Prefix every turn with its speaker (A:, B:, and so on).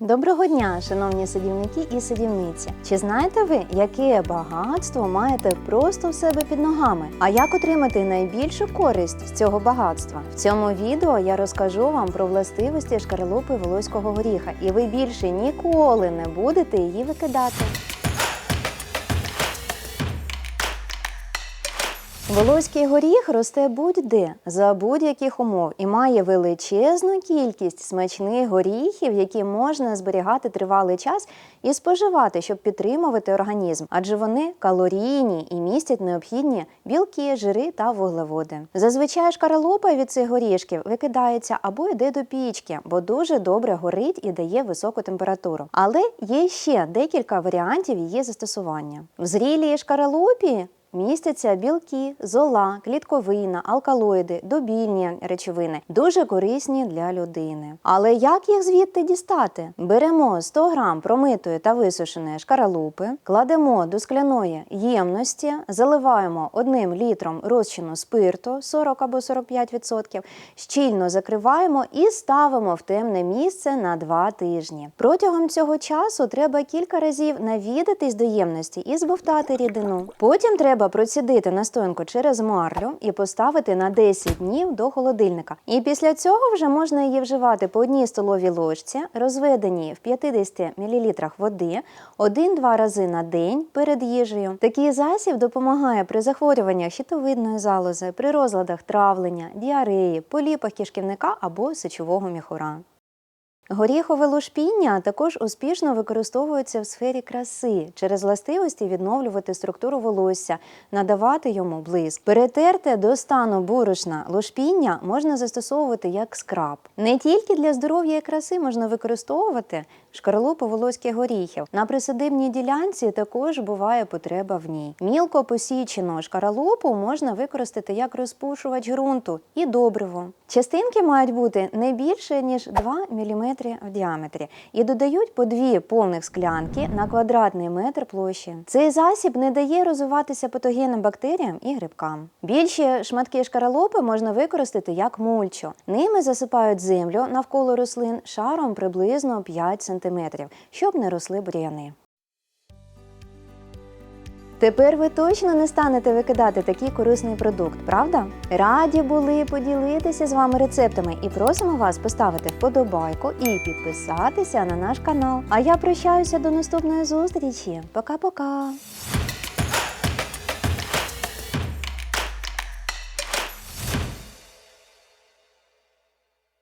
A: Доброго дня, шановні садівники і садівниці. Чи знаєте ви, яке багатство маєте просто в себе під ногами? А як отримати найбільшу користь з цього багатства? В цьому відео я розкажу вам про властивості шкаралупи волоського горіха, і ви більше ніколи не будете її викидати. Волоський горіх росте будь-де за будь-яких умов і має величезну кількість смачних горіхів, які можна зберігати тривалий час і споживати, щоб підтримувати організм, адже вони калорійні і містять необхідні білки, жири та вуглеводи. Зазвичай шкаралупа від цих горішків викидається або йде до пічки, бо дуже добре горить і дає високу температуру. Але є ще декілька варіантів її застосування. В зрілій шкаралупі Містяться білки, зола, клітковина, алкалоїди, добільні речовини, дуже корисні для людини. Але як їх звідти дістати? Беремо 100 грам промитої та висушеної шкаралупи, кладемо до скляної ємності, заливаємо одним літром розчину спирту 40 або 45%, щільно закриваємо і ставимо в темне місце на 2 тижні. Протягом цього часу треба кілька разів навідатись до ємності і збовтати рідину. Потім треба процідити настоянку через марлю і поставити на 10 днів до холодильника. І після цього вже можна її вживати по одній столовій ложці, розведеній в 50 мл води, один-два рази на день перед їжею. Такий засіб допомагає при захворюваннях щитовидної залози, при розладах травлення, діареї, поліпах кишківника або сечового міхура. Горіхове лушпіння також успішно використовується в сфері краси через властивості відновлювати структуру волосся, надавати йому блиск. Перетерте до стану борошна лушпіння можна застосовувати як скраб. Не тільки для здоров'я і краси можна використовувати шкаралупу волоських горіхів. На присадибній ділянці також буває потреба в ній. Мілко посічену шкаралупу можна використати як розпушувач ґрунту і добриво. Частинки мають бути не більше ніж 2 мм в діаметрі і додають по дві повних склянки на квадратний метр площі. Цей засіб не дає розвиватися патогенним бактеріям і грибкам. Більші шматки шкаралупи можна використати як мульчу. Ними засипають землю навколо рослин шаром приблизно 5 см, щоб не росли бур'яни. Тепер ви точно не станете викидати такий корисний продукт, правда? Раді були поділитися з вами рецептами і просимо вас поставити вподобайку і підписатися на наш канал. А я прощаюся до наступної зустрічі. Пока-пока!